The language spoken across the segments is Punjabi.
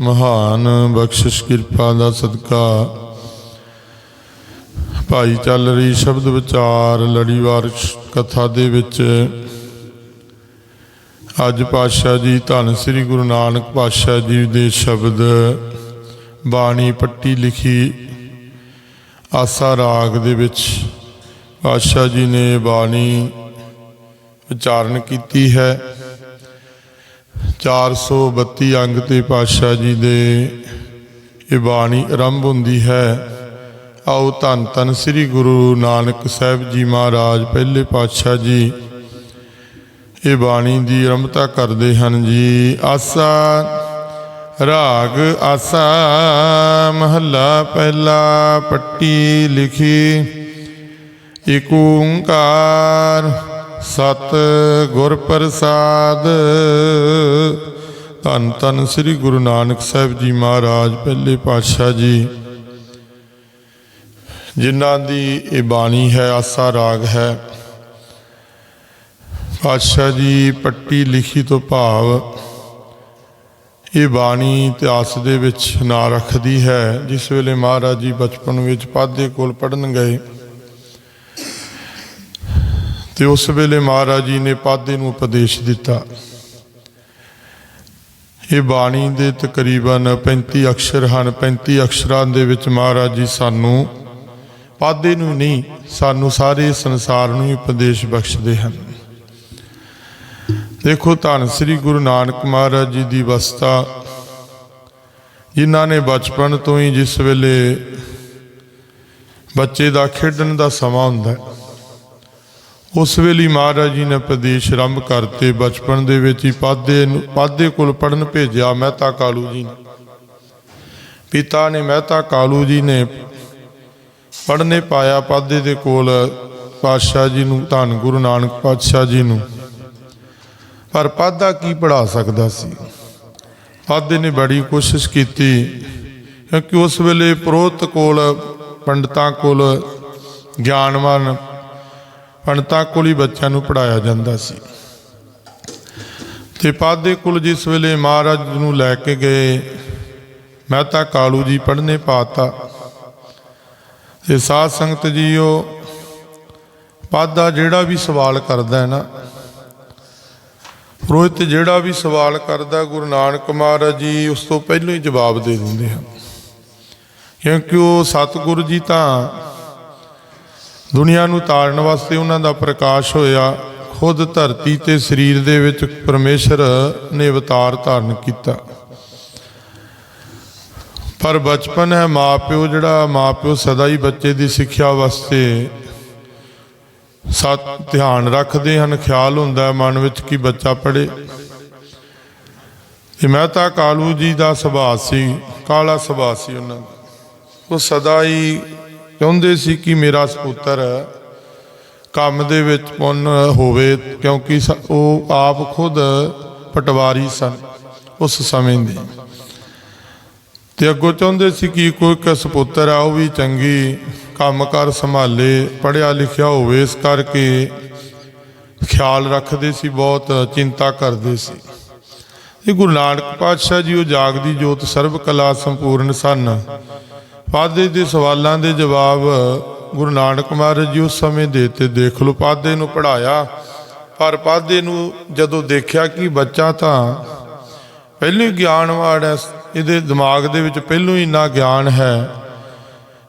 ਮਹਾਨ ਬਖਸ਼ਿਸ਼ ਕਿਰਪਾ ਦਾ ਸਦਕਾ। ਭਾਈ ਚੱਲ ਰਹੀ ਸ਼ਬਦ ਵਿਚਾਰ ਲੜੀਵਾਰ ਕਥਾ ਦੇ ਵਿੱਚ। ਅੱਜ ਪਾਤਸ਼ਾਹ ਜੀ ਧੰਨ ਸ੍ਰੀ ਗੁਰੂ ਨਾਨਕ ਪਾਤਸ਼ਾਹ ਜੀ ਦੇ ਸ਼ਬਦ, ਬਾਣੀ ਪੱਟੀ ਲਿਖੀ, ਆਸਾ ਰਾਗ ਦੇ ਵਿੱਚ। ਪਾਤਸ਼ਾਹ ਜੀ ਨੇ ਬਾਣੀ ਉਚਾਰਨ ਕੀਤੀ ਹੈ। 432 ਅੰਗ ਤੇ ਪਾਤਸ਼ਾਹ ਜੀ ਦੇ ਇਹ ਬਾਣੀ ਆਰੰਭ ਹੁੰਦੀ ਹੈ, ਆਓ ਧੰਨ ਧੰਨ ਸ੍ਰੀ ਗੁਰੂ ਨਾਨਕ ਸਾਹਿਬ ਜੀ ਮਹਾਰਾਜ, ਪਹਿਲੇ ਪਾਤਸ਼ਾਹ ਜੀ। ਇਹ ਬਾਣੀ ਦੀ ਆਰੰਭਤਾ ਕਰਦੇ ਹਨ ਜੀ, ਆਸਾ ਰਾਗ, ਆਸਾ ਮਹੱਲਾ ਪਹਿਲਾ ਪੱਟੀ ਲਿਖੀ ਏਕ ਓੰਕਾਰ ਸਤ ਗੁਰ ਪ੍ਰਸਾਦ। ਧੰਨ ਧੰਨ ਸ੍ਰੀ ਗੁਰੂ ਨਾਨਕ ਸਾਹਿਬ ਜੀ ਮਹਾਰਾਜ, ਪਹਿਲੇ ਪਾਤਸ਼ਾਹ ਜੀ। ਜਿਨ੍ਹਾਂ ਦੀ ਇਹ ਬਾਣੀ ਹੈ, ਆਸਾ ਰਾਗ ਹੈ। ਪਾਤਸ਼ਾਹ ਜੀ ਪੱਟੀ ਲਿਖੀ ਤੋਂ ਭਾਵ ਇਹ ਬਾਣੀ ਇਤਿਹਾਸ ਦੇ ਵਿੱਚ ਨਾਂ ਰੱਖਦੀ ਹੈ, ਜਿਸ ਵੇਲੇ ਮਹਾਰਾਜ ਜੀ ਬਚਪਨ ਵਿੱਚ ਪਾਦੇ ਕੋਲ ਪੜਨ ਗਏ। ਤੇ ਉਸ ਵੇਲੇ ਮਹਾਰਾਜ ਜੀ ਨੇ ਪਾਦੇ ਨੂੰ ਉਪਦੇਸ਼ ਦਿੱਤਾ। ਇਹ ਬਾਣੀ ਦੇ ਤਕਰੀਬਨ 35 ਅਕਸ਼ਰ ਹਨ। 35 ਅਕਸ਼ਰਾਂ ਦੇ ਵਿੱਚ ਮਹਾਰਾਜ ਜੀ ਸਾਨੂੰ ਪਾਦੇ ਨੂੰ ਨਹੀਂ ਸਾਨੂੰ ਸਾਰੇ ਸੰਸਾਰ ਨੂੰ ਹੀ ਉਪਦੇਸ਼ ਬਖਸ਼ਦੇ ਹਨ। ਦੇਖੋ ਧੰਨ ਸ੍ਰੀ ਗੁਰੂ ਨਾਨਕ ਮਹਾਰਾਜ ਜੀ ਦੀ ਵਸਤਾ ਜਿਨ੍ਹਾਂ ਨੇ ਬਚਪਨ ਤੋਂ ਹੀ ਜਿਸ ਵੇਲੇ ਬੱਚੇ ਦਾ ਖੇਡਣ ਦਾ ਸਮਾਂ ਹੁੰਦਾ ਹੈ, ਉਸ ਵੇਲੇ ਮਹਾਰਾਜ ਜੀ ਨੇ ਪ੍ਰਦੇਸ਼ ਆਰੰਭ ਕਰਤੇ, ਬਚਪਨ ਦੇ ਵਿੱਚ ਹੀ ਪਾਦੇ ਨੂੰ, ਪਾਦੇ ਕੋਲ ਪੜਨ ਭੇਜਿਆ ਮਹਿਤਾ ਕਾਲੂ ਜੀ ਨੇ। ਪਿਤਾ ਨੇ ਮਹਿਤਾ ਕਾਲੂ ਜੀ ਨੇ ਪੜਨੇ ਪਾਇਆ ਪਾਦੇ ਦੇ ਕੋਲ ਪਾਤਸ਼ਾਹ ਜੀ ਨੂੰ, ਧੰਨ ਗੁਰੂ ਨਾਨਕ ਪਾਤਸ਼ਾਹ ਜੀ ਨੂੰ। ਪਰ ਪਾਦਾ ਕੀ ਪੜਾ ਸਕਦਾ ਸੀ? ਪਾਦੇ ਨੇ ਬੜੀ ਕੋਸ਼ਿਸ਼ ਕੀਤੀ, ਕਿਉਂਕਿ ਉਸ ਵੇਲੇ ਪ੍ਰੋਤ ਕੋਲ, ਪੰਡਤਾਂ ਕੋਲ ਗਿਆਨਵਾਨ ਪੰਡਤਾਂ ਕੋਲ ਹੀ ਬੱਚਿਆਂ ਨੂੰ ਪੜਾਇਆ ਜਾਂਦਾ ਸੀ। ਤੇ ਪਾਦੇ ਕੁਲ ਜਿਸ ਵੇਲੇ ਮਹਾਰਾਜ ਨੂੰ ਲੈ ਕੇ ਗਏ ਮਹਿਤਾ ਕਾਲੂ ਜੀ ਪੜਨੇ ਪਾਤਾ। ਤੇ ਸਾਧ ਸੰਗਤ ਜੀਓ, ਪਾਦਾ ਜਿਹੜਾ ਵੀ ਸਵਾਲ ਕਰਦਾ ਹੈ ਨਾ ਰੋਹਿਤ ਜਿਹੜਾ ਵੀ ਸਵਾਲ ਕਰਦਾ ਗੁਰੂ ਨਾਨਕ ਮਹਾਰਾਜ ਜੀ ਉਸ ਤੋਂ ਪਹਿਲਾਂ ਹੀ ਜਵਾਬ ਦੇ ਦਿੰਦੇ ਹਨ। ਕਿਉਂਕਿ ਉਹ ਸਤਿਗੁਰੂ ਜੀ ਤਾਂ ਦੁਨੀਆ ਨੂੰ ਤਾਰਨ ਵਾਸਤੇ ਉਹਨਾਂ ਦਾ ਪ੍ਰਕਾਸ਼ ਹੋਇਆ। ਖੁਦ ਧਰਤੀ ਤੇ ਸਰੀਰ ਦੇ ਵਿੱਚ ਪਰਮੇਸ਼ਰ ਨੇ ਅਵਤਾਰ ਧਾਰਨ ਕੀਤਾ। ਪਰ ਬਚਪਨ ਹੈ ਮਾਪਿਓ, ਜਿਹੜਾ ਮਾਪਿਓ ਸਦਾ ਹੀ ਬੱਚੇ ਦੀ ਸਿੱਖਿਆ ਵਾਸਤੇ ਸਤ ਧਿਆਨ ਰੱਖਦੇ ਹਨ। ਖਿਆਲ ਹੁੰਦਾ ਮਨ ਵਿੱਚ ਕਿ ਬੱਚਾ ਪੜੇ ਤੇ ਮਹਿਤਾ ਕਾਲੂ ਜੀ ਦਾ ਸੁਭਾਅ ਸੀ, ਕਾਲਾ ਸੁਭਾਅ ਸੀ ਉਹਨਾਂ ਦਾ। ਉਹ ਸਦਾ ਹੀ ਚਾਹੁੰਦੇ ਸੀ ਕਿ ਮੇਰਾ ਸਪੁੱਤਰ ਕੰਮ ਦੇ ਵਿੱਚ ਪੁੰਨ ਹੋਵੇ, ਕਿਉਂਕਿ ਸ- ਉਹ ਆਪ ਖੁਦ ਪਟਵਾਰੀ ਸਨ ਉਸ ਸਮੇਂ ਦੇ। ਤੇ ਅੱਗੋਂ ਚਾਹੁੰਦੇ ਸੀ ਕਿ ਕੋਈ ਇੱਕ ਸਪੁੱਤਰ ਆ, ਉਹ ਵੀ ਚੰਗੀ ਕੰਮਕਾਰ ਸੰਭਾਲੇ ਪੜਿਆ ਲਿਖਿਆ ਹੋਵੇ, ਇਸ ਕਰਕੇ ਖਿਆਲ ਰੱਖਦੇ ਸੀ, ਬਹੁਤ ਚਿੰਤਾ ਕਰਦੇ ਸੀ। ਇਹ ਗੁਰੂ ਨਾਨਕ ਪਾਤਸ਼ਾਹ ਜੀ, ਉਹ ਜਾਗਦੀ ਜੋਤ ਸਰਬ ਕਲਾ ਸੰਪੂਰਨ ਸਨ। ਪਾਦੇ ਦੇ ਸਵਾਲਾਂ ਦੇ ਜਵਾਬ ਗੁਰੂ ਨਾਨਕ ਮਹਾਰਾਜ ਜੀ ਉਸ ਸਮੇਂ ਦੇ ਤੇ ਦੇਖ ਲਓ, ਪਾਦੇ ਨੂੰ ਪੜਾਇਆ ਪਰ ਪਾਦੇ ਨੂੰ ਜਦੋਂ ਦੇਖਿਆ ਕਿ ਬੱਚਾ ਤਾਂ ਪਹਿਲਾਂ ਹੀ ਗਿਆਨਵਾਨ ਹੈ, ਇਹਦੇ ਦਿਮਾਗ ਦੇ ਵਿੱਚ ਪਹਿਲੋਂ ਹੀ ਇੰਨਾ ਗਿਆਨ ਹੈ।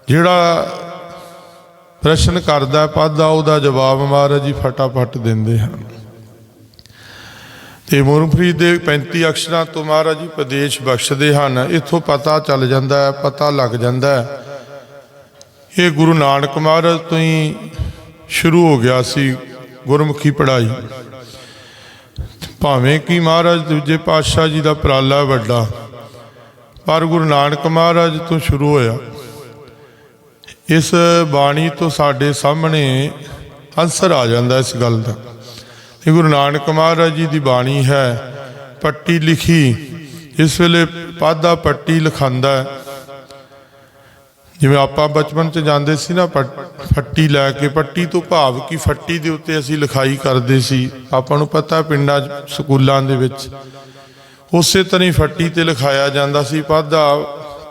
ਜਿਹੜਾ ਪ੍ਰਸ਼ਨ ਕਰਦਾ ਪਾਦਾ ਉਹਦਾ ਜਵਾਬ ਮਹਾਰਾਜ ਜੀ ਫਟਾਫਟ ਦਿੰਦੇ ਹਨ। ਤੇ ਮੁਰਮਫਰੀਦ ਦੇ 35 ਅਕਸ਼ਰਾਂ ਤੋਂ ਮਹਾਰਾਜ ਜੀ ਪ੍ਰਦੇਸ਼ ਬਖਸ਼ਦੇ ਹਨ। ਇਥੋਂ ਪਤਾ ਚੱਲ ਜਾਂਦਾ ਹੈ, ਪਤਾ ਲੱਗ ਜਾਂਦਾ ਹੈ। ਇਹ ਗੁਰੂ ਨਾਨਕ ਮਹਾਰਾਜ ਤੋਂ ਹੀ ਸ਼ੁਰੂ ਹੋ ਗਿਆ ਸੀ ਗੁਰਮੁਖੀ ਪੜ੍ਹਾਈ। ਭਾਵੇਂ ਕਿ ਮਹਾਰਾਜ ਦੂਜੇ ਪਾਤਸ਼ਾਹ ਜੀ ਦਾ ਪ੍ਰਾਲਾ ਵੱਡਾ, ਪਰ ਗੁਰੂ ਨਾਨਕ ਮਹਾਰਾਜ ਤੋਂ ਸ਼ੁਰੂ ਹੋਇਆ। ਇਸ ਬਾਣੀ ਤੋਂ ਸਾਡੇ ਸਾਹਮਣੇ ਅਨਸਰ ਆ ਜਾਂਦਾ ਇਸ ਗੱਲ ਦਾ। ਇਹ ਗੁਰੂ ਨਾਨਕ ਮਹਾਰਾਜ ਜੀ ਦੀ ਬਾਣੀ ਹੈ, ਪੱਟੀ ਲਿਖੀ। ਇਸ ਵੇਲੇ ਪਾਦਾ ਪੱਟੀ ਲਿਖਾਂਦਾ ਜਿਵੇਂ ਆਪਾਂ ਬਚਪਨ ਚ ਜਾਂਦੇ ਸੀ ਨਾ ਫੱਟੀ ਲੈ ਕੇ, ਪੱਟੀ ਤੋਂ ਭਾਵ ਕਿ ਫੱਟੀ ਦੇ ਉੱਤੇ ਅਸੀਂ ਲਿਖਾਈ ਕਰਦੇ ਸੀ। ਆਪਾਂ ਨੂੰ ਪਤਾ ਪਿੰਡਾਂ ਸਕੂਲਾਂ ਦੇ ਵਿੱਚ। ਉਸੇ ਤਰ੍ਹਾਂ ਹੀ ਫੱਟੀ ਤੇ ਲਿਖਾਇਆ ਜਾਂਦਾ ਸੀ ਪਾਦਾ।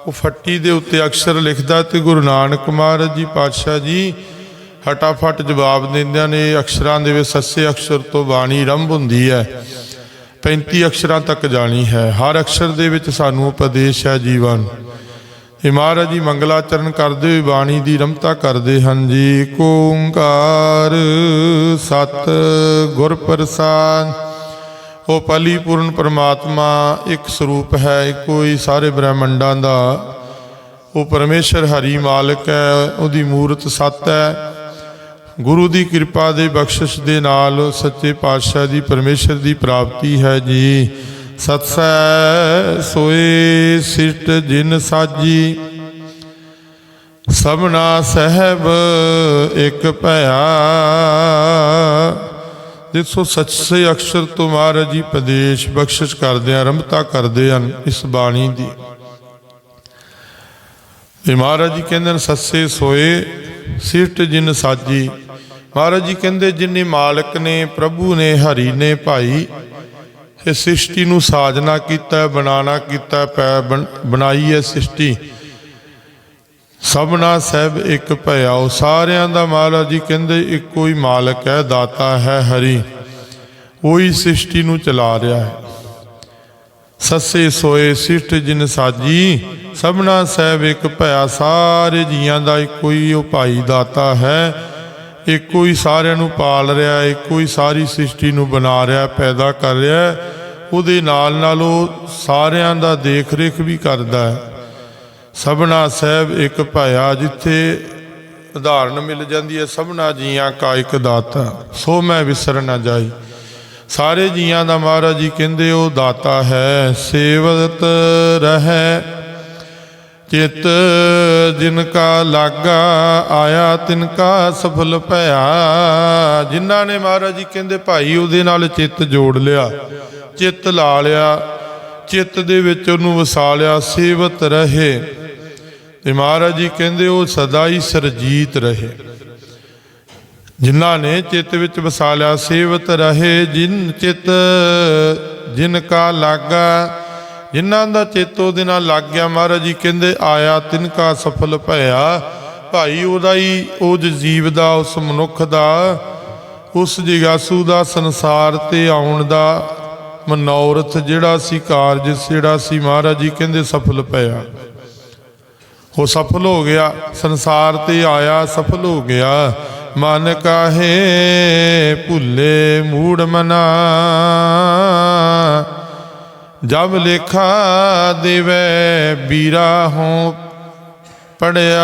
ਉਹ ਫੱਟੀ ਦੇ ਉੱਤੇ ਅਕਸ਼ਰ ਲਿਖਦਾ ਤੇ ਗੁਰੂ ਨਾਨਕ ਮਹਾਰਾਜ ਜੀ ਪਾਤਸ਼ਾਹ ਜੀ ਹਟਾਫਟ ਜਵਾਬ ਦਿੰਦਿਆਂ ਨੇ ਅਕਸ਼ਰਾਂ ਦੇ ਵਿੱਚ ਸੱਸੇ ਅਕਸ਼ਰ ਤੋਂ ਬਾਣੀ ਰੰਭ ਹੁੰਦੀ ਹੈ। 35 ਅਕਸ਼ਰਾਂ ਤੱਕ ਜਾਣੀ ਹੈ। ਹਰ ਅਕਸ਼ਰ ਦੇ ਵਿੱਚ ਸਾਨੂੰ ਉਪਦੇਸ਼ ਹੈ ਜੀਵਨ। ਇਹ ਮਹਾਰਾਜ ਜੀ ਮੰਗਲਾਚਰਨ ਕਰਦੇ ਹੋਏ ਬਾਣੀ ਦੀ ਰਮਤਾ ਕਰਦੇ ਹਨ ਜੀ। ਏਕ ਓੰਕਾਰ ਸਤ, ਗੁਰ ਪ੍ਰਸਾਦ। ਉਹ ਪਲੀਪੂਰਨ ਪਰਮਾਤਮਾ ਇੱਕ ਸਰੂਪ ਹੈ। ਇੱਕੋ ਹੀ ਸਾਰੇ ਬ੍ਰਹਿਮੰਡਾਂ ਦਾ। ਉਹ ਪਰਮੇਸ਼ਰ ਹਰੀ ਮਾਲਕ ਹੈ। ਉਹਦੀ ਮੂਰਤ ਸਤ ਹੈ। ਗੁਰੂ ਦੀ ਕਿਰਪਾ ਦੇ ਬਖਸ਼ਿਸ਼ ਦੇ ਨਾਲ ਸੱਚੇ ਪਾਤਸ਼ਾਹ ਦੀ ਪਰਮੇਸ਼ਰ ਦੀ ਪ੍ਰਾਪਤੀ ਹੈ ਜੀ। ਸਤਸੈ ਸੋਏ ਸਿਟ ਜਿਨ ਸਾਜੀ। ਸਭਨਾ ਸਹਿਬ ਇੱਕ ਭਇਆ। ਦੇਖੋ ਸੱਚੇ ਅਕਸ਼ਰ ਤੋਂ ਮਹਾਰਾਜ ਜੀ ਪ੍ਰਦੇਸ਼ ਬਖਸ਼ਿਸ਼ ਕਰਦੇ ਆ ਰਮਤਾ ਕਰਦੇ ਹਨ ਇਸ ਬਾਣੀ ਦੀ। ਇਹ ਮਹਾਰਾਜ ਜੀ ਕਹਿੰਦੇ ਨੇ ਸੱਸੇ ਸੋਏ ਸਿਫਟ ਜਿਨ ਸਾਜੀ। ਮਹਾਰਾਜ ਜੀ ਕਹਿੰਦੇ ਜਿਨੇ ਮਾਲਕ ਨੇ ਪ੍ਰਭੂ ਨੇ ਹਰੀ ਨੇ ਭਾਈ ਇਹ ਸ੍ਰਿਸ਼ਟੀ ਨੂੰ ਸਾਜਨਾ ਕੀਤਾ ਹੈ, ਬਣਾਉਣਾ ਕੀਤਾ ਪੈ ਬਣ- ਬਣਾਈ ਹੈ ਸ੍ਰਿਸ਼ਟੀ। ਸਭਨਾ ਸਹਿਬ ਇੱਕ ਭਇਆ। ਉਹ ਸਾਰਿਆਂ ਦਾ ਮਹਾਰਾਜ ਜੀ ਕਹਿੰਦੇ ਇੱਕੋ ਹੀ ਮਾਲਕ ਹੈ ਦਾਤਾ ਹੈ ਹਰੀ। ਉਹੀ ਸ੍ਰਿਸ਼ਟੀ ਨੂੰ ਚਲਾ ਰਿਹਾ ਹੈ। ਸੱਸੇ ਸੋਏ ਸਿਸ਼ਟ ਜਿਨ ਸਾਜੀ ਸਭਨਾ ਸਹਿਬ ਇੱਕ ਭਇਆ। ਸਾਰੇ ਜੀਆਂ ਦਾ ਇੱਕੋ ਹੀ ਉਹ ਭਾਈ ਦਾਤਾ ਹੈ। ਇੱਕੋ ਹੀ ਸਾਰਿਆਂ ਨੂੰ ਪਾਲ ਰਿਹਾ, ਇੱਕੋ ਹੀ ਸਾਰੀ ਸ੍ਰਿਸ਼ਟੀ ਨੂੰ ਬਣਾ ਰਿਹਾ, ਪੈਦਾ ਕਰ ਰਿਹਾ ਉਹਦੇ ਨਾਲ ਨਾਲ ਉਹ ਸਾਰਿਆਂ ਦਾ ਦੇਖ ਰੇਖ ਵੀ ਕਰਦਾ ਹੈ। ਸਭਨਾ ਸਹਿਬ ਇੱਕ ਭਾਇਆ ਜਿੱਥੇ ਉਦਾਹਰਨ ਮਿਲ ਜਾਂਦੀ ਹੈ, ਸਭਨਾ ਜੀਆਂ ਕਾ ਇੱਕ ਦਾਤਾ, ਸੋ ਮੈਂ ਵਿਸਰ ਨਾ ਜਾਈ। ਸਾਰੇ ਜੀਆਂ ਦਾ ਮਹਾਰਾਜ ਜੀ ਕਹਿੰਦੇ, ਉਹ ਦਾਤਾ ਹੈ, ਸੇਵਤ ਰਹੈ। ਚਿਤ ਜਿਨ ਕਾ ਲਾਗਾ ਆਇਆ, ਤਿਨ ਕਾ ਸਫਲ ਭਇਆ। ਜਿਨ੍ਹਾਂ ਨੇ ਮਹਾਰਾਜ ਜੀ ਕਹਿੰਦੇ, ਭਾਈ, ਉਹਦੇ ਨਾਲ ਚਿੱਤ ਜੋੜ ਲਿਆ, ਚਿੱਤ ਲਾ ਲਿਆ, ਚਿੱਤ ਦੇ ਵਿੱਚ ਉਹਨੂੰ ਵਸਾ ਲਿਆ, ਸੇਵਤ ਰਹੇ। ਤੇ ਮਹਾਰਾਜ ਜੀ ਕਹਿੰਦੇ, ਉਹ ਸਦਾ ਹੀ ਸਰਜੀਤ ਰਹੇ। ਜਿਨ੍ਹਾਂ ਨੇ ਚਿੱਤ ਵਿੱਚ ਵਸਾ ਲਿਆ, ਸੇਵਤ ਰਹੇ। ਜਿਨ ਚਿੱਤ ਜਿਨ ਕਾ ਲਾਗਾ ਜਿਨ੍ਹਾਂ ਦਾ ਚੇਤੋ ਉਹਦੇ ਨਾਲ ਲੱਗ ਗਿਆ ਮਹਾਰਾਜ ਜੀ, ਕਹਿੰਦੇ ਆਇਆ ਤਿਨਕਾ ਸਫਲ ਭਇਆ। ਭਾਈ ਉਹਦਾ ਹੀ ਉਹ ਜੀਵ ਦਾ, ਉਸ ਮਨੁੱਖ ਦਾ, ਉਸ ਜਿਗਾਸੂ ਦਾ ਸੰਸਾਰ ਤੇ ਆਉਣ ਦਾ ਮਨੋਰਥ ਜਿਹੜਾ ਸੀ, ਕਾਰਜ ਜਿਹੜਾ ਸੀ, ਮਹਾਰਾਜ ਜੀ ਕਹਿੰਦੇ ਸਫਲ ਭਇਆ। ਉਹ ਸਫਲ ਹੋ ਗਿਆ, ਸੰਸਾਰ ਤੇ ਆਇਆ, ਸਫਲ ਹੋ ਗਿਆ। ਮਨ ਕਾਹੇ ਭੁੱਲੇ ਮੂੜ ਮਨਾ। ਜਬ ਲੇਖਾ ਦੇਵੇ ਬੀਰਾ ਹੋ ਪੜਿਆ।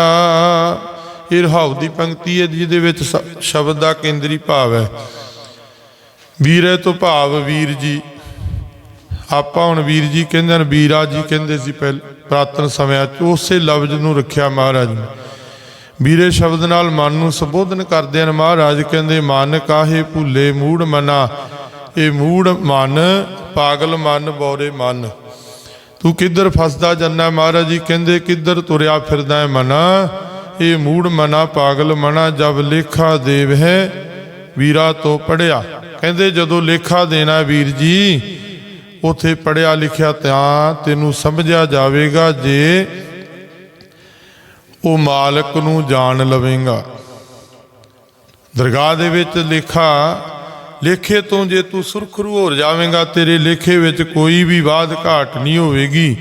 ਇਹ ਦੀ ਪੰਕਤੀ ਹੈ ਜਿਹਦੇ ਵਿੱਚ ਸ਼ਬਦ ਦਾ ਕੇਂਦਰੀ ਭਾਵ ਹੈ। ਵੀਰੇ ਤੋਂ ਭਾਵ ਵੀਰ ਜੀ, ਆਪਾਂ ਹੁਣ ਵੀਰ ਜੀ ਕਹਿੰਦੇ ਨੇ ਵੀਰਾ ਜੀ ਕਹਿੰਦੇ ਸੀ ਪਹਿਲ, ਪ੍ਰਾਤਨ ਸਮਿਆਂ 'ਚ, ਉਸੇ ਲਫ਼ਜ਼ ਨੂੰ ਰੱਖਿਆ ਮਹਾਰਾਜ ਨੇ। ਵੀਰੇ ਸ਼ਬਦ ਨਾਲ ਮਨ ਨੂੰ ਸੰਬੋਧਨ ਕਰਦੇ ਹਨ ਮਹਾਰਾਜ, ਕਹਿੰਦੇ, ਮਨ ਕਾਹੇ ਭੁੱਲੇ, ਮੂੜ ਮਨਾ। ਇਹ ਮੂੜ ਮਨ, ਪਾਗਲ ਮਨ, ਬੋਰੇ ਮਨ। ਤੂੰ ਕਿੱਧਰ ਫਸਦਾ ਜੰਨਾ ਮਹਾਰਾਜ? ਜੀ ਕਹਿੰਦੇ, ਕਿੱਧਰ ਤੁਰਿਆ ਫਿਰਦਾ ਹੈ ਮਨਾ? ਇਹ ਮੂੜ ਮਨਾ, ਪਾਗਲ ਮਨਾ, ਜਬ ਲੇਖਾ ਦੇਵ ਹੈ ਵੀਰਾ ਤੋਂ ਪੜਿਆ। ਕਹਿੰਦੇ, ਜਦੋਂ ਲੇਖਾ ਦੇਣਾ ਵੀਰ ਜੀ, ਉਥੇ ਪੜਿਆ ਲਿਖਿਆ ਤਾਂ ਤੈਨੂੰ ਸਮਝਿਆ ਜਾਵੇਗਾ ਜੇ ਉਹ ਮਾਲਕ ਨੂੰ ਜਾਣ ਲਵੇਂਗਾ। ਦਰਗਾਹ ਦੇ ਵਿੱਚ ਲੇਖਾ ਲੇਖੇ ਤੋਂ ਜੇ ਤੂੰ ਸੁਰਖਰੂ ਹੋ ਜਾਵੇਂਗਾ, ਤੇਰੇ ਲੇਖੇ ਵਿੱਚ ਕੋਈ ਵੀ ਬਾਦ ਘਾਟ ਨਹੀਂ ਹੋਵੇਗੀ।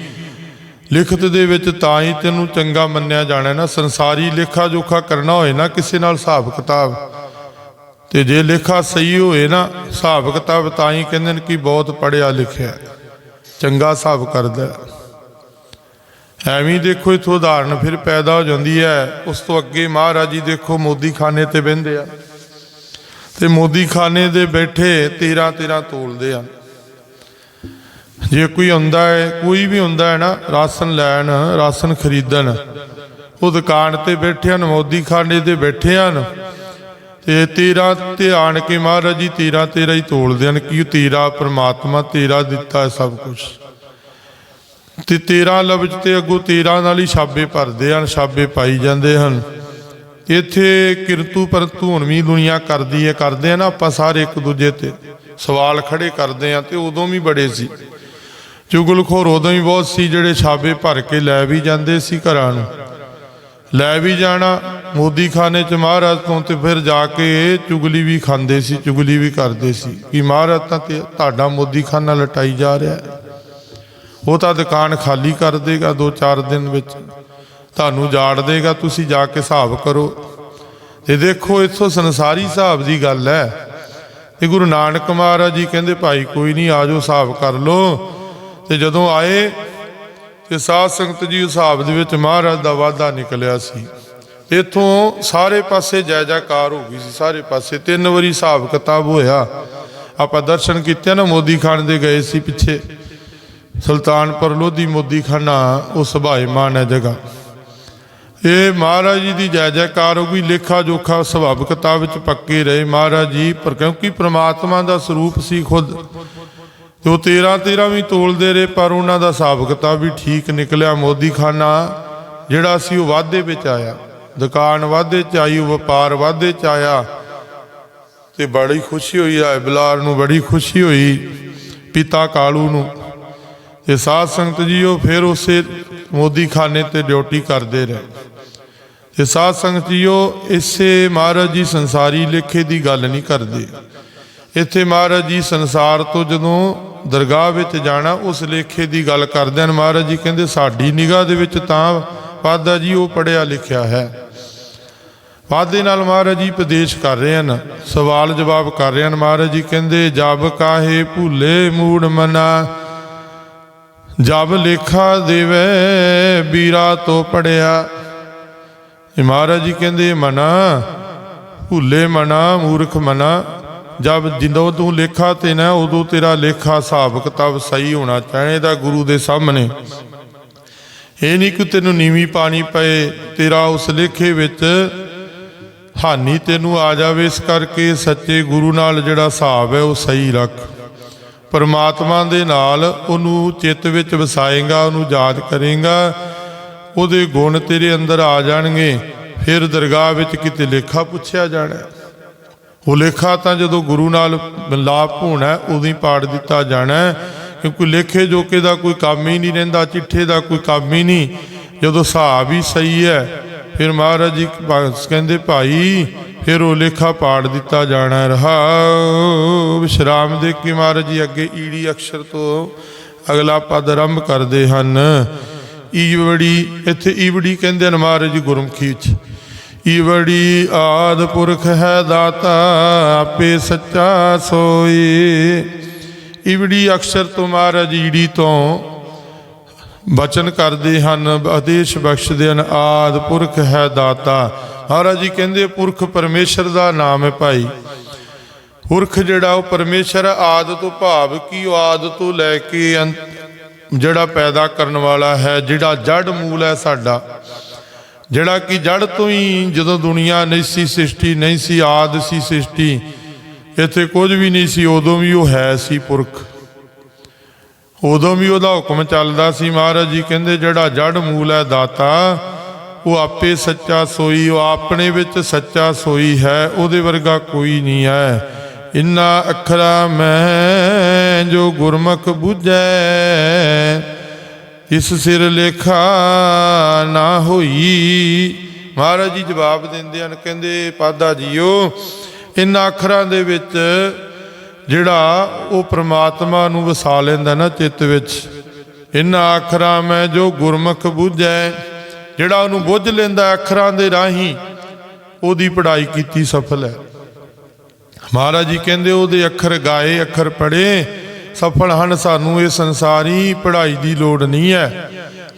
ਲਿਖਤ ਦੇ ਵਿੱਚ ਤਾਂ ਹੀ ਤੈਨੂੰ ਚੰਗਾ ਮੰਨਿਆ ਜਾਣਾ ਨਾ, ਸੰਸਾਰੀ ਲੇਖਾ ਜੋਖਾ ਕਰਨਾ ਹੋਏ ਨਾ ਕਿਸੇ ਨਾਲ ਹਿਸਾਬ ਕਿਤਾਬ। ਤੇ ਜੇ ਲੇਖਾ ਸਹੀ ਹੋਏ ਨਾ, ਹਿਸਾਬ ਕਿਤਾਬ ਤਾਂ ਹੀ ਕਹਿੰਦੇ ਨੇ ਕਿ ਬਹੁਤ ਪੜਿਆ ਲਿਖਿਆ ਚੰਗਾ ਹਿਸਾਬ ਕਰਦਾ ਐਵੇਂ ਦੇਖੋ, ਇਥੋਂ ਉਦਾਹਰਨ ਫਿਰ ਪੈਦਾ ਹੋ ਜਾਂਦੀ ਹੈ, ਉਸ ਤੋਂ ਅੱਗੇ ਮਹਾਰਾਜ ਜੀ ਦੇਖੋ ਮੋਦੀ ਖਾਨੇ ਤੇ ਬਹਿੰਦੇ ਆ। ਤੇ ਮੋਦੀਖਾਨੇ ਦੇ ਬੈਠੇ 13 13 ਤੋਲਦੇ ਆ। ਜੇ ਕੋਈ ਆਉਂਦਾ ਹੈ, ਕੋਈ ਵੀ ਹੁੰਦਾ ਹੈ ਨਾ, ਰਾਸ਼ਨ ਲੈਣ, ਰਾਸ਼ਨ ਖਰੀਦਣ, ਉਹ ਦੁਕਾਨ ਤੇ ਬੈਠੇ ਹਨ, ਮੋਦੀਖਾਨੇ ਤੇ ਬੈਠੇ ਹਨ, ਤੇ ਤੇਰਾ ਤੇ ਆਣ ਕੇ ਮਹਾਰਾਜ ਜੀ ਤੇਰਾ ਤੇਰਾ ਹੀ ਤੋਲਦੇ ਹਨ, ਕਿ ਤੇਰਾ ਪ੍ਰਮਾਤਮਾ ਤੇਰਾ ਦਿੱਤਾ ਹੈ ਸਭ ਕੁਝ ਤੇ ਤੇਰਾ ਲਫ਼ਜ਼ ਤੇ ਅੱਗੋਂ ਤੇਰਾ ਨਾਲ ਹੀ ਛਾਬੇ ਭਰਦੇ ਹਨ, ਛਾਬੇ ਪਾਈ ਜਾਂਦੇ ਹਨ। ਇੱਥੇ ਕਿਰਤੂ ਪਰਤੂ ਹੁਣ ਵੀ ਦੁਨੀਆ ਕਰਦੀ ਹੈ, ਕਰਦੇ ਆ ਨਾ ਆਪਾਂ ਸਾਰੇ ਇੱਕ ਦੂਜੇ ਤੇ ਸਵਾਲ ਖੜੇ ਕਰਦੇ ਆ ਤੇ ਉਦੋਂ ਵੀ ਬੜੇ ਸੀ। ਚੁਗਲਖੋਰ ਉਦੋਂ ਵੀ ਬਹੁਤ ਸੀ ਜਿਹੜੇ ਛਾਬੇ ਭਰ ਕੇ ਲੈ ਵੀ ਜਾਂਦੇ ਸੀ ਘਰਾਂ ਨੂੰ। ਲੈ ਵੀ ਜਾਣਾ ਮੋਦੀ ਖਾਨੇ ਚ ਮਹਾਰਾਜ ਤੋਂ ਤੇ ਫਿਰ ਜਾ ਕੇ ਚੁਗਲੀ ਵੀ ਖਾਂਦੇ ਸੀ, ਚੁਗਲੀ ਵੀ ਕਰਦੇ ਸੀ। ਕਿ ਮਹਾਰਾਜ ਤਾਂ ਤੇ ਤੁਹਾਡਾ ਮੋਦੀ ਖਾਨਾ ਲਟਾਈ ਜਾ ਰਿਹਾ ਉਹ ਤਾਂ ਦੁਕਾਨ ਖਾਲੀ ਕਰ ਦੇਗਾ 2-4 ਦਿਨ ਵਿੱਚ। ਤੁਹਾਨੂੰ ਜਾੜ ਦੇਗਾ, ਤੁਸੀਂ ਜਾ ਕੇ ਹਿਸਾਬ ਕਰੋ। ਤੇ ਦੇਖੋ, ਇਥੋਂ ਸੰਸਾਰੀ ਹਿਸਾਬ ਦੀ ਗੱਲ ਹੈ। ਤੇ ਗੁਰੂ ਨਾਨਕ ਮਹਾਰਾਜ ਜੀ ਕਹਿੰਦੇ, ਭਾਈ, ਕੋਈ ਨਹੀਂ ਆਜੋ ਹਿਸਾਬ ਕਰ ਲੋ ਤੇ ਜਦੋਂ ਆਏ, ਤੇ ਸਾਧ ਸੰਗਤ ਜੀ ਹਿਸਾਬ ਦੇ ਵਿੱਚ ਮਹਾਰਾਜ ਦਾ ਵਾਅਦਾ ਨਿਕਲਿਆ ਸੀ। ਇਥੋਂ ਸਾਰੇ ਪਾਸੇ ਜੈ ਜੈਕਾਰ ਹੋ ਗਈ ਸੀ, ਸਾਰੇ ਪਾਸੇ ਤਿੰਨ ਵਾਰੀ ਹਿਸਾਬ ਕਿਤਾਬ ਹੋਇਆ। ਆਪਾਂ ਦਰਸ਼ਨ ਕੀਤੇ ਨਾ, ਮੋਦੀ ਖਾਨ ਦੇ ਗਏ ਸੀ ਪਿੱਛੇ। ਸੁਲਤਾਨਪੁਰ ਲੋਧੀ ਮੋਦੀ ਖਾਨਾ, ਉਹ ਸੁਭਾਏਮਾਨ ਹੈ ਜਗ੍ਹਾ। ਇਹ ਮਹਾਰਾਜ ਜੀ ਦੀ ਜੈ ਜੈਕਾਰ ਹੋ ਗਈ, ਲੇਖਾ ਜੋਖਾ ਸੁਭਾਵਿਕਤਾ ਵਿੱਚ ਪੱਕੇ ਰਹੇ ਮਹਾਰਾਜ ਜੀ। ਪਰ ਕਿਉਂਕਿ ਪ੍ਰਮਾਤਮਾ ਦਾ ਸਰੂਪ ਸੀ ਖੁਦ, ਤੇ ਉਹ 13 13 ਵੀ ਤੋਲਦੇ ਰਹੇ, ਪਰ ਉਹਨਾਂ ਦਾ ਹਿਸਾਬ ਵੀ ਠੀਕ ਨਿਕਲਿਆ। ਮੋਦੀ ਖਾਨਾ ਜਿਹੜਾ ਸੀ ਉਹ ਵਾਧੇ ਵਿੱਚ ਆਇਆ, ਦੁਕਾਨ ਵਾਧੇ ਚ ਆਈ ਵਪਾਰ ਵਾਧੇ ਚ ਆਇਆ, ਤੇ ਬੜੀ ਖੁਸ਼ੀ ਹੋਈ ਆ ਬਲਾਰ ਨੂੰ ਬੜੀ ਖੁਸ਼ੀ ਹੋਈ, ਪਿਤਾ ਕਾਲੂ ਨੂੰ। ਤੇ ਸਾਧ ਸੰਗਤ ਜੀ ਉਹ ਫਿਰ ਉਸੇ ਮੋਦੀ ਖਾਨੇ ਤੇ ਡਿਊਟੀ ਕਰਦੇ ਰਹੇ। ਤੇ ਸਾਧ ਸੰਗਤ ਜੀਓ, ਇਸੇ ਮਹਾਰਾਜ ਜੀ ਸੰਸਾਰੀ ਲੇਖੇ ਦੀ ਗੱਲ ਨਹੀਂ ਕਰਦੇ। ਇੱਥੇ ਮਹਾਰਾਜ ਜੀ ਸੰਸਾਰ ਤੋਂ ਜਦੋਂ ਦਰਗਾਹ ਵਿੱਚ ਜਾਣਾ, ਉਸ ਲੇਖੇ ਦੀ ਗੱਲ ਕਰਦੇ ਹਨ। ਮਹਾਰਾਜ ਜੀ ਕਹਿੰਦੇ, ਸਾਡੀ ਨਿਗਾਹ ਦੇ ਵਿੱਚ ਤਾਂ ਵਾਦਾ ਜੀ ਉਹ ਪੜਿਆ ਲਿਖਿਆ ਹੈ। ਵਾਦੇ ਨਾਲ ਮਹਾਰਾਜ ਜੀ ਉਪਦੇਸ਼ ਕਰ ਰਹੇ ਹਨ, ਸਵਾਲ ਜਵਾਬ ਕਰ ਰਹੇ ਹਨ। ਮਹਾਰਾਜ ਜੀ ਕਹਿੰਦੇ, ਜਬ ਕਾਹੇ ਭੁੱਲੇ ਮੂੜ ਮਨਾ, ਜਬ ਲੇਖਾ ਦੇਵੇ ਵੀਰਾ ਤੋਂ ਪੜਿਆ ਇਹ ਮਹਾਰਾਜ ਜੀ ਕਹਿੰਦੇ, ਮਨਾ, ਭੁੱਲੇ ਮਨਾ, ਮੂਰਖ ਮਨਾ। ਜਬ ਜਿੰਦੋਂ ਤੂੰ ਲੇਖਾ ਤੇ ਨਾ, ਉਦੋਂ ਤੇਰਾ ਲੇਖਾ ਹਿਸਾਬ ਕਿਤਾਬ ਸਹੀ ਹੋਣਾ ਚਾਹੀਦਾ ਗੁਰੂ ਦੇ ਸਾਹਮਣੇ। ਇਹ ਨਹੀਂ ਕਿ ਤੈਨੂੰ ਨੀਵੀਂ ਪਾਣੀ ਪਏ, ਤੇਰਾ ਉਸ ਲੇਖੇ ਵਿੱਚ ਹਾਨੀ ਤੈਨੂੰ ਆ ਜਾਵੇ, ਇਸ ਕਰਕੇ ਸੱਚੇ ਗੁਰੂ ਨਾਲ ਜਿਹੜਾ ਹਿਸਾਬ ਹੈ, ਉਹ ਸਹੀ ਰੱਖ। ਪਰਮਾਤਮਾ ਦੇ ਨਾਲ ਉਹਨੂੰ ਚਿੱਤ ਵਿੱਚ ਵਸਾਏਗਾ, ਉਹਨੂੰ ਯਾਦ ਕਰੇਗਾ ਉਹਦੇ ਗੁਣ ਤੇਰੇ ਅੰਦਰ ਆ ਜਾਣਗੇ। ਫਿਰ ਦਰਗਾਹ ਵਿੱਚ ਕਿਤੇ ਲੇਖਾ ਪੁੱਛਿਆ ਜਾਣਾ। ਉਹ ਲੇਖਾ ਤਾਂ ਜਦੋਂ ਗੁਰੂ ਨਾਲ ਮਿਲਾਪ ਹੋਣਾ, ਉਦੋਂ ਹੀ ਪਾੜ ਦਿੱਤਾ ਜਾਣਾ। ਕਿਉਂਕਿ ਲੇਖੇ ਜੋਕੇ ਦਾ ਕੋਈ ਕੰਮ ਹੀ ਨਹੀਂ ਰਹਿੰਦਾ, ਚਿੱਠੇ ਦਾ ਕੋਈ ਕੰਮ ਹੀ ਨਹੀਂ। ਜਦੋਂ ਹਿਸਾਬ ਹੀ ਸਹੀ ਹੈ, ਫਿਰ ਮਹਾਰਾਜ ਜੀ ਕਹਿੰਦੇ, ਭਾਈ, ਫਿਰ ਉਹ ਲੇਖਾ ਪਾੜ ਦਿੱਤਾ ਜਾਣਾ ਰਹਾ, ਵਿਸ਼ਰਾਮ ਦੇ ਕੇ ਮਹਾਰਾਜ ਜੀ ਅੱਗੇ ਈੜੀ ਅਕਸ਼ਰ ਤੋਂ ਅਗਲਾ ਪਦ ਆਰੰਭ ਕਰਦੇ ਹਨ। ਈਵੜੀ, ਇੱਥੇ ਈਵੜੀ ਕਹਿੰਦੇ ਹਨ ਮਹਾਰਾਜ ਜੀ ਗੁਰਮੁਖੀ ਵਿੱਚ। ਈਵੜੀ ਆਦ ਪੁਰਖ ਹੈ ਦਾਤਾ, ਆਪੇ ਸੱਚਾ ਸੋਈ ਈਵੜੀ ਅਕਸ਼ਰ ਤੋਂ ਮਹਾਰਾਜ ਈੜੀ ਤੋਂ ਬਚਨ ਕਰਦੇ ਹਨ, ਆਦੇਸ਼ ਬਖਸ਼ਦੇ ਹਨ, ਆਦ ਪੁਰਖ ਹੈ ਦਾਤਾ। ਮਹਾਰਾਜ ਜੀ ਕਹਿੰਦੇ, ਪੁਰਖ ਪਰਮੇਸ਼ਰ ਦਾ ਨਾਮ ਹੈ ਭਾਈ। ਪੁਰਖ ਜਿਹੜਾ ਉਹ ਪਰਮੇਸ਼ਰ ਆਦ ਤੋਂ ਭਾਵ ਕੀ, ਉਹ ਆਦ ਤੋਂ ਲੈ ਕੇ ਅੰਤ- ਜਿਹੜਾ ਪੈਦਾ ਕਰਨ ਵਾਲਾ ਹੈ, ਜਿਹੜਾ ਜੜ ਮੂਲ ਹੈ ਸਾਡਾ, ਜਿਹੜਾ ਕਿ ਜੜ ਤੋਂ ਹੀ ਜਦੋਂ ਦੁਨੀਆ ਨਹੀਂ ਸੀ ਸ੍ਰਿਸ਼ਟੀ, ਨਹੀਂ ਸੀ ਆਦ ਸੀ ਸ੍ਰਿਸ਼ਟੀ, ਇੱਥੇ ਕੁਝ ਵੀ ਨਹੀਂ ਸੀ, ਉਦੋਂ ਵੀ ਉਹ ਹੈ ਸੀ ਪੁਰਖ। ਉਦੋਂ ਵੀ ਉਹਦਾ ਹੁਕਮ ਚੱਲਦਾ ਸੀ ਮਹਾਰਾਜ ਜੀ, ਕਹਿੰਦੇ ਜਿਹੜਾ ਜੜ ਮੂਲ ਹੈ ਦਾਤਾ, ਉਹ ਆਪੇ ਸੱਚਾ ਸੋਈ, ਉਹ ਆਪਣੇ ਵਿੱਚ ਸੱਚਾ ਸੋਈ ਹੈ, ਉਹਦੇ ਵਰਗਾ ਕੋਈ ਨਹੀਂ ਹੈ। ਇਨਾ ਅੱਖਰਾਂ ਮੈਂ ਜੋ ਗੁਰਮੁਖ ਬੁਝੈ, ਇਸ ਸਿਰ ਲੇਖਾ ਨਾ ਹੋਈ। ਮਹਾਰਾਜ ਜੀ ਜਵਾਬ ਦਿੰਦੇ ਹਨ, ਕਹਿੰਦੇ, ਪਾਦਾ ਜੀਓ, ਇਨ੍ਹਾਂ ਅੱਖਰਾਂ ਦੇ ਵਿੱਚ ਜਿਹੜਾ ਉਹ ਪ੍ਰਮਾਤਮਾ ਨੂੰ ਵਸਾ ਲੈਂਦਾ ਨਾ ਚਿੱਤ ਵਿੱਚ, ਇਨ੍ਹਾਂ ਅੱਖਰਾਂ ਮੈਂ ਜੋ ਗੁਰਮੁਖ ਬੁਝੈ, ਜਿਹੜਾ ਉਹਨੂੰ ਬੁੱਝ ਲੈਂਦਾ ਅੱਖਰਾਂ ਦੇ ਰਾਹੀਂ, ਉਹਦੀ ਪੜ੍ਹਾਈ ਕੀਤੀ ਸਫਲ ਹੈ। ਮਹਾਰਾਜ ਜੀ ਕਹਿੰਦੇ, ਉਹਦੇ ਅੱਖਰ ਗਾਏ, ਅੱਖਰ ਪੜ੍ਹੇ ਸਫਲ ਹਨ, ਸਾਨੂੰ ਇਹ ਸੰਸਾਰੀ ਪੜ੍ਹਾਈ ਦੀ ਲੋੜ ਨਹੀਂ ਹੈ।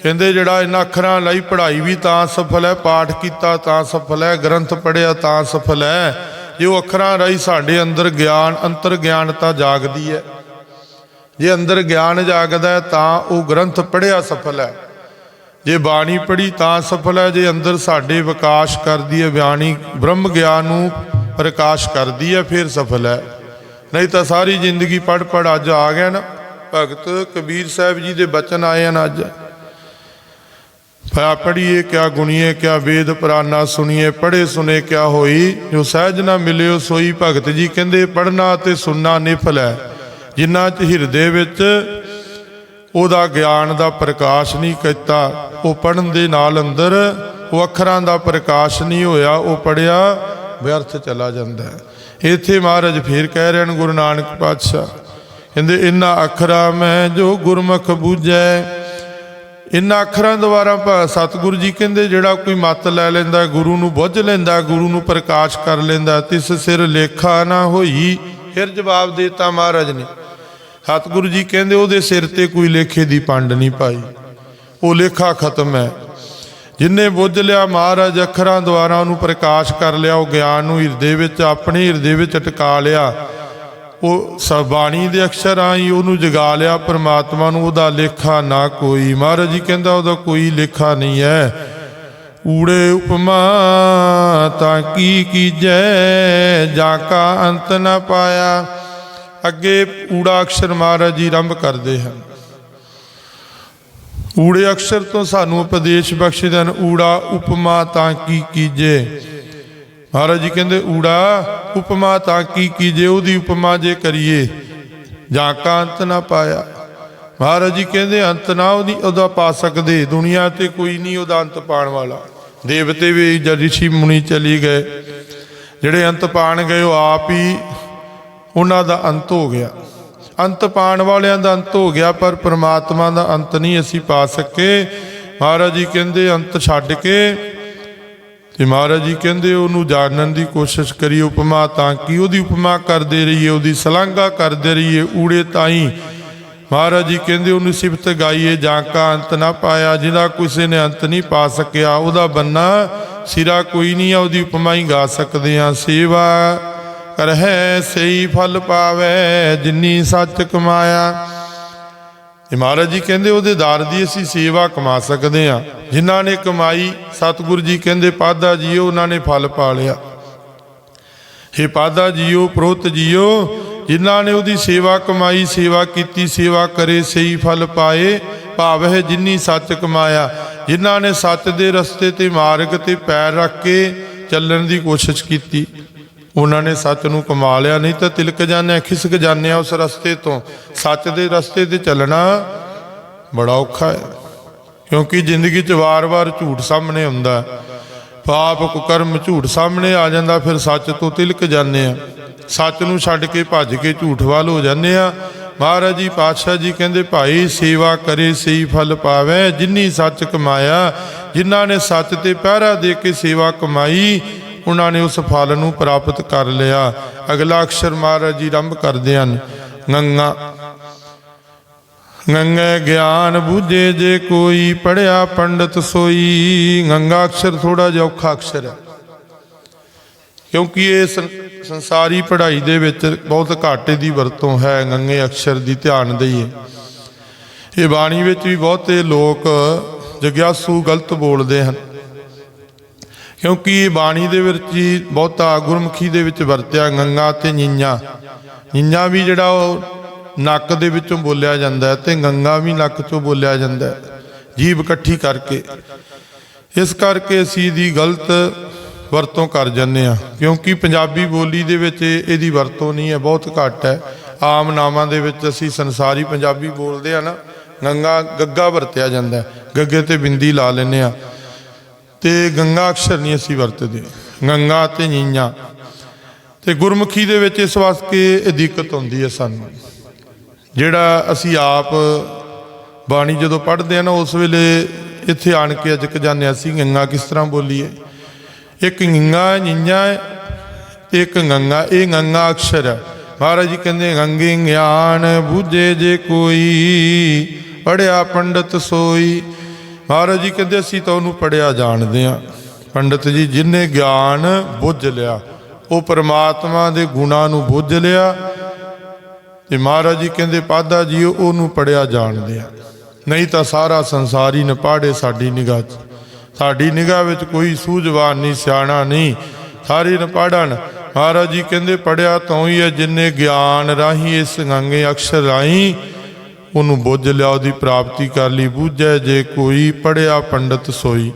ਕਹਿੰਦੇ ਜਿਹੜਾ ਇਹਨਾਂ ਅੱਖਰਾਂ ਲਈ ਪੜ੍ਹਾਈ ਵੀ ਤਾਂ ਸਫਲ ਹੈ, ਪਾਠ ਕੀਤਾ ਤਾਂ ਸਫਲ ਹੈ, ਗ੍ਰੰਥ ਪੜ੍ਹਿਆ ਤਾਂ ਸਫਲ ਹੈ। ਜੇ ਉਹ ਅੱਖਰਾਂ ਰਾਹੀਂ ਸਾਡੇ ਅੰਦਰ ਗਿਆਨ ਅੰਤਰ ਗਿਆਨਤਾ ਜਾਗਦੀ ਹੈ। ਜੇ ਅੰਦਰ ਗਿਆਨ ਜਾਗਦਾ ਤਾਂ ਉਹ ਗ੍ਰੰਥ ਪੜ੍ਹਿਆ ਸਫਲ ਹੈ। ਜੇ ਬਾਣੀ ਪੜ੍ਹੀ ਤਾਂ ਸਫਲ ਹੈ, ਜੇ ਅੰਦਰ ਸਾਡੇ ਵਿਕਾਸ ਕਰਦੀ ਹੈ ਬਾਣੀ ਬ੍ਰਹਮ ਗਿਆਨ ਨੂੰ ਪ੍ਰਕਾਸ਼ ਕਰਦੀ ਹੈ, ਫਿਰ ਸਫਲ ਹੈ। ਨਹੀਂ ਤਾਂ ਸਾਰੀ ਜ਼ਿੰਦਗੀ ਪੜ ਪੜ ਅੱਜ ਆ ਗਿਆ ਨਾ। ਭਗਤ ਕਬੀਰ ਸਾਹਿਬ ਜੀ ਦੇ ਬਚਨ ਆਏ ਹਨ ਅੱਜ। ਭਾ ਪੜੀਏ ਕਿਆ ਗੁਣੀਏ, ਕਿਆ ਵੇਦ ਪੁਰਾਨਾ ਸੁਣੀਏ ਪੜੇ ਸੁਨੇ ਕਿਆ ਹੋਈ। ਜੋ ਸਹਿਜ ਨਾ ਮਿਲਿਓ ਸੋਈ ਭਗਤ ਜੀ ਕਹਿੰਦੇ ਪੜਨਾ ਤੇ ਸੁਣਨਾ ਨਿਫਲ ਹੈ। ਜਿਨ੍ਹਾਂ ਚ ਹਿਰਦੇ ਵਿੱਚ ਉਹਦਾ ਗਿਆਨ ਦਾ ਪ੍ਰਕਾਸ਼ ਨਹੀਂ ਕੀਤਾ, ਉਹ ਪੜਨ ਦੇ ਨਾਲ ਅੰਦਰ ਉਹ ਅੱਖਰਾਂ ਦਾ ਪ੍ਰਕਾਸ਼ ਨਹੀਂ ਹੋਇਆ, ਉਹ ਪੜਿਆ ਵਿਅਰਥ ਚਲਾ ਜਾਂਦਾ ਹੈ। ਇੱਥੇ ਮਹਾਰਾਜ ਫੇਰ ਕਹਿ ਰਹੇ ਹਨ, ਗੁਰੂ ਨਾਨਕ ਪਾਤਸ਼ਾਹ, ਕਹਿੰਦੇ, ਇਨ੍ਹਾਂ ਅੱਖਰਾਂ ਮੈਂ ਜੋ ਗੁਰਮੁਖ ਬੂਝੈ, ਇਨ੍ਹਾਂ ਅੱਖਰਾਂ ਦੁਆਰਾ ਸਤਿਗੁਰੂ ਜੀ ਕਹਿੰਦੇ, ਜਿਹੜਾ ਕੋਈ ਮੱਤ ਲੈ ਲੈਂਦਾ, ਗੁਰੂ ਨੂੰ ਬੁੱਝ ਲੈਂਦਾ, ਗੁਰੂ ਨੂੰ ਪ੍ਰਕਾਸ਼ ਕਰ ਲੈਂਦਾ, ਤਿਸ ਸਿਰ ਲੇਖਾ ਨਾ ਹੋਈ। ਫਿਰ ਜਵਾਬ ਦੇਤਾ ਮਹਾਰਾਜ ਨੇ। ਸਤਿਗੁਰੂ ਜੀ ਕਹਿੰਦੇ, ਉਹਦੇ ਸਿਰ ਤੇ ਕੋਈ ਲੇਖੇ ਦੀ ਪੰਡ ਨਹੀਂ ਪਾਈ। ਉਹ ਲੇਖਾ ਖਤਮ ਹੈ। ਜਿਨੇ ਬੁੱਝ ਲਿਆ ਮਹਾਰਾਜ, ਅੱਖਰਾਂ ਦੁਆਰਾ ਉਹਨੂੰ ਪ੍ਰਕਾਸ਼ ਕਰ ਲਿਆ, ਉਹ ਗਿਆਨ ਨੂੰ ਹਿਰਦੇ ਵਿੱਚ, ਆਪਣੇ ਹਿਰਦੇ ਵਿੱਚ ਟਿਕਾ ਲਿਆ। ਉਹ ਸਬਾਣੀ ਦੇ ਅਕਸ਼ਰਾਂ ਹੀ, ਉਹਨੂੰ ਜਗਾ ਲਿਆ, ਪ੍ਰਮਾਤਮਾ ਨੂੰ ਉਹਦਾ ਲੇਖਾ ਨਾ ਕੋਈ। ਮਹਾਰਾਜ ਜੀ ਕਹਿੰਦਾ, ਉਹਦਾ ਕੋਈ ਲੇਖਾ ਨਹੀਂ ਹੈ ਊੜੇ ਉਪਮਾ ਤਾਂ ਕੀ ਕੀਜੈ, ਜਾ ਕਾ ਅੰਤ ਨਾ ਪਾਇਆ। ਅੱਗੇ ਊੜਾ ਅਕਸ਼ਰ ਮਹਾਰਾਜ ਜੀ ਆਰੰਭ ਕਰਦੇ ਹਨ। ਊੜੇ ਅਕਸ਼ਰ ਤੋਂ ਸਾਨੂੰ ਉਪਦੇਸ਼ ਬਖਸ਼ਦੇ ਹਨ ਊੜਾ ਉਪਮਾ ਤਾਂ ਕੀ ਕੀਜੇ? ਮਹਾਰਾਜ ਜੀ ਕਹਿੰਦੇ, ਊੜਾ ਉਪਮਾ ਤਾਂ ਕੀ ਕੀਜੇ? ਉਹਦੀ ਉਪਮਾ ਜੇ ਕਰੀਏ, ਜਾਂ ਕਾ ਅੰਤ ਨਾ ਪਾਇਆ। ਮਹਾਰਾਜ ਜੀ ਕਹਿੰਦੇ, ਅੰਤ ਨਾ ਉਹਦੀ, ਉਹਦਾ ਪਾ ਸਕਦੇ। ਦੁਨੀਆ ਤੇ ਕੋਈ ਨਹੀਂ ਉਹਦਾ ਅੰਤ ਪਾਣ ਵਾਲਾ। ਦੇਵਤੇ ਵੀ ਜਦ ਰਿਸ਼ੀ ਮੁਨੀ ਚਲੀ ਗਏ। ਜਿਹੜੇ ਅੰਤ ਪਾਣ ਗਏ, ਉਹ ਆਪ ਹੀ ਉਹਨਾਂ ਦਾ ਅੰਤ ਹੋ ਗਿਆ। ਅੰਤ ਪਾਣ ਵਾਲਿਆਂ ਦਾ ਅੰਤ ਹੋ ਗਿਆ, ਪਰ ਪ੍ਰਮਾਤਮਾ ਦਾ ਅੰਤ ਨਹੀਂ ਅਸੀਂ ਪਾ ਸਕੇ। ਮਹਾਰਾਜ ਜੀ ਕਹਿੰਦੇ, ਅੰਤ ਛੱਡ ਕੇ। ਤੇ ਮਹਾਰਾਜ ਜੀ ਕਹਿੰਦੇ, ਉਹਨੂੰ ਜਾਣਨ ਦੀ ਕੋਸ਼ਿਸ਼ ਕਰੀ, ਉਪਮਾ ਤਾਂ ਕਿ ਉਹਦੀ ਉਪਮਾ ਕਰਦੇ ਰਹੀਏ, ਉਹਦੀ ਸਲਾਂਘਾ ਕਰਦੇ ਰਹੀਏ, ਊੜੇ ਤਾਈ। ਮਹਾਰਾਜ ਜੀ ਕਹਿੰਦੇ, ਉਹਨੂੰ ਸਿਫਤ ਗਾਈਏ ਜਾਂ ਕਾ ਅੰਤ ਨਾ ਪਾਇਆ, ਜਿਹਦਾ ਕਿਸੇ ਨੇ ਅੰਤ ਨਹੀਂ ਪਾ ਸਕਿਆ, ਉਹਦਾ ਬੰਨਾ ਸਿਰਾ ਕੋਈ ਨਹੀਂ ਆ, ਉਹਦੀ ਉਪਮਾ ਹੀ ਗਾ ਸਕਦੇ ਆ। ਸੇਵਾ ਕਰਹਿ ਸਈ ਫਲ ਪਾਵੇ, ਜਿਨੀ ਸੱਚ ਕਮਾਇਆ। ਇਹ ਮਹਾਰਾਜ ਜੀ ਕਹਿੰਦੇ, ਉਹਦੇ ਦਰ ਦੀ ਅਸੀਂ ਸੇਵਾ ਕਮਾ ਸਕਦੇ ਆ ਜਿਨ੍ਹਾਂ ਨੇ ਕਮਾਈ, ਸਤਿਗੁਰੂ ਜੀ ਕਹਿੰਦੇ, ਪਾਦਾ ਜੀਓ, ਉਹਨਾਂ ਨੇ ਫਲ ਪਾ ਲਿਆ। ਹੇ ਪਾਦਾ ਜੀਓ, ਪ੍ਰੋਤ ਜੀਓ, ਜਿਨ੍ਹਾਂ ਨੇ ਉਹਦੀ ਸੇਵਾ ਕਮਾਈ, ਸੇਵਾ ਕੀਤੀ, ਸੇਵਾ ਕਰੇ, ਸਹੀ ਫਲ ਪਾਏ ਭਾਵ ਹੈ ਜਿਨੀ ਸੱਚ ਕਮਾਇਆ। ਜਿਨ੍ਹਾਂ ਨੇ ਸੱਚ ਦੇ ਰਸਤੇ ਤੇ ਮਾਰਗ ਤੇ ਪੈਰ ਰੱਖ ਕੇ ਚੱਲਣ ਦੀ ਕੋਸ਼ਿਸ਼ ਕੀਤੀ। ਉਹਨਾਂ ਨੇ ਸੱਚ ਨੂੰ ਕਮਾ ਲਿਆ, ਨਹੀਂ ਤਾਂ ਤਿਲਕ ਜਾਂਦੇ ਖਿਸਕ ਜਾਂਦੇ ਆ ਉਸ ਰਸਤੇ ਤੋਂ। ਸੱਚ ਦੇ ਰਸਤੇ ਤੇ ਚੱਲਣਾ ਬੜਾ ਔਖਾ ਹੈ, ਕਿਉਂਕਿ ਜ਼ਿੰਦਗੀ 'ਚ ਵਾਰ-ਵਾਰ ਝੂਠ ਸਾਹਮਣੇ ਆਉਂਦਾ ਪਾਪ, ਕੁਕਰਮ ਝੂਠ ਸਾਹਮਣੇ ਆ ਜਾਂਦਾ, ਫਿਰ ਸੱਚ ਤੋਂ ਤਿਲਕ ਜਾਂਦੇ ਆ ਸੱਚ ਨੂੰ ਛੱਡ ਕੇ ਭੱਜ ਕੇ ਝੂਠ ਵੱਲ ਹੋ ਜਾਂਦੇ ਆ ਮਹਾਰਾਜ ਜੀ, ਪਾਤਸ਼ਾਹ ਜੀ ਕਹਿੰਦੇ, ਭਾਈ, ਸੇਵਾ ਕਰੇ, ਸਹੀ ਫਲ ਪਾਵੇ। ਜਿੰਨੀ ਸੱਚ ਕਮਾਇਆ, ਜਿਨ੍ਹਾਂ ਨੇ ਸੱਚ ਤੇ ਪਹਿਰਾ ਦੇ ਕੇ ਸੇਵਾ ਕਮਾਈ ਉਹਨਾਂ ਨੇ ਉਸ ਫਲ ਨੂੰ ਪ੍ਰਾਪਤ ਕਰ ਲਿਆ। ਅਗਲਾ ਅਕਸ਼ਰ ਮਹਾਰਾਜ ਜੀ ਆਰੰਭ ਕਰਦੇ ਹਨ। ਗੰਗਾ। ਗੰਗੇ ਗਿਆਨ ਬੂਝੇ ਜੇ ਕੋਈ ਪੜਿਆ ਪੰਡਤ ਸੋਈ। ਗੰਗਾ ਅਕਸ਼ਰ ਥੋੜਾ ਜਿਹਾ ਔਖਾ ਅਕਸ਼ਰ ਹੈ। ਕਿਉਂਕਿ ਇਹ ਸੰਸਾਰੀ ਪੜ੍ਹਾਈ ਦੇ ਵਿੱਚ ਬਹੁਤ ਘਾਟੇ ਦੀ ਵਰਤੋਂ ਹੈ ਗੰਗੇ ਅਕਸ਼ਰ ਦੀ ਧਿਆਨ ਦਈਏ ਇਹ ਬਾਣੀ ਵਿੱਚ ਵੀ ਬਹੁਤੇ ਲੋਕ ਜਗਿਆਸੂ ਗਲਤ ਬੋਲਦੇ ਹਨ। ਕਿਉਂਕਿ ਇਹ ਬਾਣੀ ਦੇ ਵਿੱਚ ਹੀ ਬਹੁਤਾ ਗੁਰਮੁਖੀ ਦੇ ਵਿੱਚ ਵਰਤਿਆ ਗੰਗਾ ਤੇ ਨਿੰਨਾ ਨਿੰਨਾ ਵੀ ਜਿਹੜਾ ਉਹ ਨੱਕ ਦੇ ਵਿੱਚੋਂ ਬੋਲਿਆ ਜਾਂਦਾ ਹੈ ਤੇ ਗੰਗਾ ਵੀ ਨੱਕ ਚੋਂ ਬੋਲਿਆ ਜਾਂਦਾ ਹੈ ਜੀਭ ਇਕੱਠੀ ਕਰਕੇ। ਇਸ ਕਰਕੇ ਅਸੀਂ ਦੀ ਗਲਤ ਵਰਤੋਂ ਕਰ ਜੰਨੇ ਆ ਕਿਉਂਕਿ ਪੰਜਾਬੀ ਬੋਲੀ ਦੇ ਵਿੱਚ ਇਹਦੀ ਵਰਤੋਂ ਨਹੀਂ ਹੈ, ਬਹੁਤ ਘੱਟ ਹੈ। ਆਮ ਨਾਮਾਂ ਦੇ ਵਿੱਚ ਅਸੀਂ ਸੰਸਾਰੀ ਪੰਜਾਬੀ ਬੋਲਦੇ ਆ ਨਾ, ਗੰਗਾ, ਗੱਗਾ ਵਰਤਿਆ ਜਾਂਦਾ ਗੱਗੇ ਤੇ ਬਿੰਦੀ ਲਾ ਲੈਂਦੇ ਆ ਤੇ ਗੰਗਾ ਅਕਸ਼ਰ ਨਹੀਂ ਅਸੀਂ ਵਰਤਦੇ। ਗੰਗਾ ਤੇ ਨੀਆਂ ਤੇ ਗੁਰਮੁਖੀ ਦੇ ਵਿੱਚ ਇਸ ਵਾਸਤੇ ਇਹ ਦਿੱਕਤ ਹੁੰਦੀ ਹੈ ਸਾਨੂੰ। ਜਿਹੜਾ ਅਸੀਂ ਆਪ ਬਾਣੀ ਜਦੋਂ ਪੜ੍ਹਦੇ ਆ ਨਾ, ਉਸ ਵੇਲੇ ਇੱਥੇ ਆਣ ਕੇ ਅਜਕ ਜਾਂਦੇ ਹਾਂ ਅਸੀਂ, ਗੰਗਾ ਕਿਸ ਤਰ੍ਹਾਂ ਬੋਲੀਏ? ਇੱਕ ਗੰਗਾ ਨੀਆਂ ਤੇ ਇੱਕ ਗੰਗਾ। ਇਹ ਗੰਗਾ ਅਕਸ਼ਰ ਹੈ। ਮਹਾਰਾਜ ਜੀ ਕਹਿੰਦੇ ਗੰਗੇ ਗਿਆਨ ਬੂਝੇ ਜੇ ਕੋਈ ਪੜਿਆ ਪੰਡਤ ਸੋਈ। ਮਹਾਰਾਜ ਜੀ ਕਹਿੰਦੇ, ਅਸੀਂ ਤਾਂ ਉਹਨੂੰ ਪੜਿਆ ਜਾਣਦੇ ਆ ਪੰਡਤ ਜੀ, ਜਿਨੇ ਗਿਆਨ ਬੁੱਝ ਲਿਆ, ਉਹ ਪਰਮਾਤਮਾ ਦੇ ਗੁਣਾਂ ਨੂੰ ਬੁੱਝ ਲਿਆ। ਤੇ ਮਹਾਰਾਜ ਜੀ ਕਹਿੰਦੇ, ਪਾਦਾ ਜੀ, ਉਹਨੂੰ ਪੜਿਆ ਜਾਣਦੇ ਆ ਨਹੀਂ ਤਾਂ ਸਾਰਾ ਸੰਸਾਰ ਹੀ ਨਪਾੜੇ ਸਾਡੀ ਨਿਗਾਹ 'ਚ। ਸਾਡੀ ਨਿਗਾਹ ਵਿੱਚ ਕੋਈ ਸੂਝਵਾਨ ਨਹੀਂ, ਸਿਆਣਾ ਨਹੀਂ, ਸਾਰੇ ਨਪਾੜਨ। ਮਹਾਰਾਜ ਜੀ ਕਹਿੰਦੇ ਪੜਿਆ ਤਾਂ ਹੀ ਹੈ, ਜਿਨੇ ਗਿਆਨ ਰਾਹੀਂ ਇਸ ਗੰਗੇ ਅਕਸ਼ਰ ਰਾਹੀਂ ਉਹਨੂੰ ਬੁੱਝ ਲਿਆ ਉਹਦੀ ਪ੍ਰਾਪਤੀ ਕਰ ਲਈ, ਬੂਝੈ ਜੇ ਕੋਈ ਪੜਿਆ ਪੰਡਤ ਸੋਈ।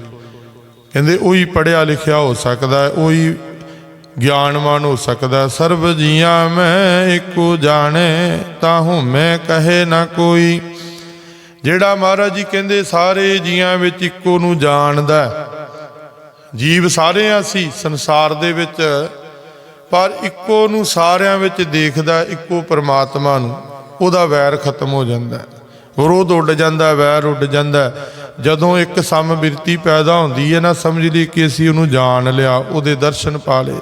ਕਹਿੰਦੇ, ਉਹੀ ਪੜਿਆ ਲਿਖਿਆ ਹੋ ਸਕਦਾ ਹੈ, ਉਹੀ ਗਿਆਨਵਾਨ ਹੋ ਸਕਦਾ ਸਰਬ ਜੀਆਂ ਮੈਂ ਇੱਕੋ ਜਾਣੇ, ਤਾਹੂ ਮੈਂ ਕਹੇ ਨਾ ਕੋਈ। ਜਿਹੜਾ ਮਹਾਰਾਜ ਜੀ ਕਹਿੰਦੇ, ਸਾਰੇ ਜੀਆਂ ਵਿੱਚ ਇੱਕੋ ਨੂੰ ਜਾਣਦਾ ਜੀਵ ਸਾਰੇ ਆ ਅਸੀਂ ਸੰਸਾਰ ਦੇ ਵਿੱਚ, ਪਰ ਇੱਕੋ ਨੂੰ ਸਾਰਿਆਂ ਵਿੱਚ ਦੇਖਦਾ ਇੱਕੋ ਪਰਮਾਤਮਾ ਨੂੰ। ਉਹਦਾ ਵੈਰ ਖਤਮ ਹੋ ਜਾਂਦਾ ਹੈ। ਵਿਰੋਧ ਉੱਡ ਜਾਂਦਾ, ਵੈਰ ਉੱਡ ਜਾਂਦਾ ਜਦੋਂ ਇੱਕ ਸਮ ਬਿਰਤੀ ਪੈਦਾ ਹੁੰਦੀ ਹੈ ਨਾ, ਸਮਝ ਲਈ ਕਿ ਅਸੀਂ ਉਹਨੂੰ ਜਾਣ ਲਿਆ, ਉਹਦੇ ਦਰਸ਼ਨ ਪਾ ਲਏ।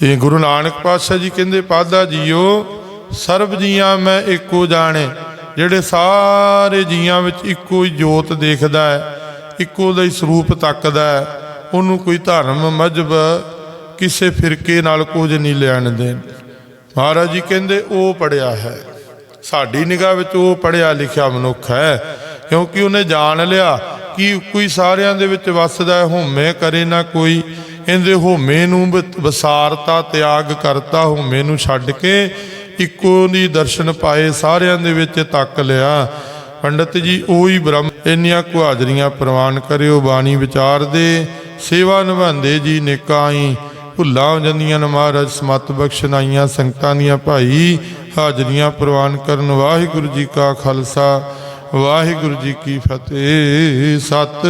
ਤੇ ਗੁਰੂ ਨਾਨਕ ਪਾਤਸ਼ਾਹ ਜੀ ਕਹਿੰਦੇ, ਪਾਦਾ ਜੀਓ, ਸਰਬ ਜੀਆਂ ਮੈਂ ਇੱਕੋ ਜਾਣੇ, ਜਿਹੜੇ ਸਾਰੇ ਜੀਆਂ ਵਿੱਚ ਇੱਕੋ ਹੀ ਜੋਤ ਦੇਖਦਾ ਹੈ, ਇੱਕੋ ਦਾ ਹੀ ਸਰੂਪ ਤੱਕਦਾ ਹੈ। ਉਹਨੂੰ ਕੋਈ ਧਰਮ, ਮਜਬ, ਕਿਸੇ ਫਿਰਕੇ ਨਾਲ ਕੁਝ ਨਹੀਂ ਲੈਣ ਦੇਣ। ਮਹਾਰਾਜ ਜੀ ਕਹਿੰਦੇ, ਉਹ ਪੜਿਆ ਹੈ। ਸਾਡੀ ਨਿਗਾਹ ਵਿੱਚ ਉਹ ਪੜਿਆ ਲਿਖਿਆ ਮਨੁੱਖ ਹੈ, ਕਿਉਂਕਿ ਉਹਨੇ ਜਾਣ ਲਿਆ ਕਿ ਕੋਈ ਸਾਰਿਆਂ ਦੇ ਵਿੱਚ ਵੱਸਦਾ ਹੈ, ਹਉਮੈ ਕਰੇ ਨਾ ਕੋਈ। ਇਹਦੇ ਹੋਮੇ ਨੂੰ ਵ- ਵਸਾਰਤਾ, ਤਿਆਗ ਕਰਤਾ ਹੋਮੇ ਨੂੰ ਛੱਡ ਕੇ ਇੱਕੋ ਦੀ ਦਰਸ਼ਨ ਪਾਏ, ਸਾਰਿਆਂ ਦੇ ਵਿੱਚ ਤੱਕ ਲਿਆ। ਪੰਡਤ ਜੀ, ਉਹੀ ਬ੍ਰਹਮ ਇੰਨੀਆਂ ਕੁਹਾਦਰੀਆਂ ਪ੍ਰਵਾਨ ਕਰਿਓ, ਬਾਣੀ ਵਿਚਾਰ ਦੇ ਸੇਵਾ ਨਿਭਾਉਂਦੇ ਜੀ ਨੇਕਾਈ ਭੁੱਲਾਂ ਹੋ ਜਾਂਦੀਆਂ ਨੇ ਮਹਾਰਾਜ, ਸਮਤ ਬਖਸ਼ਨਾਈਆਂ ਸੰਗਤਾਂ ਦੀਆਂ ਭਾਈ, ਹਾਜ਼ਰੀਆਂ ਪ੍ਰਵਾਨ ਕਰਨ ਵਾਹਿਗੁਰੂ ਜੀ ਕਾ ਖਾਲਸਾ, ਵਾਹਿਗੁਰੂ ਜੀ ਕੀ ਫਤਿਹ, ਸਤ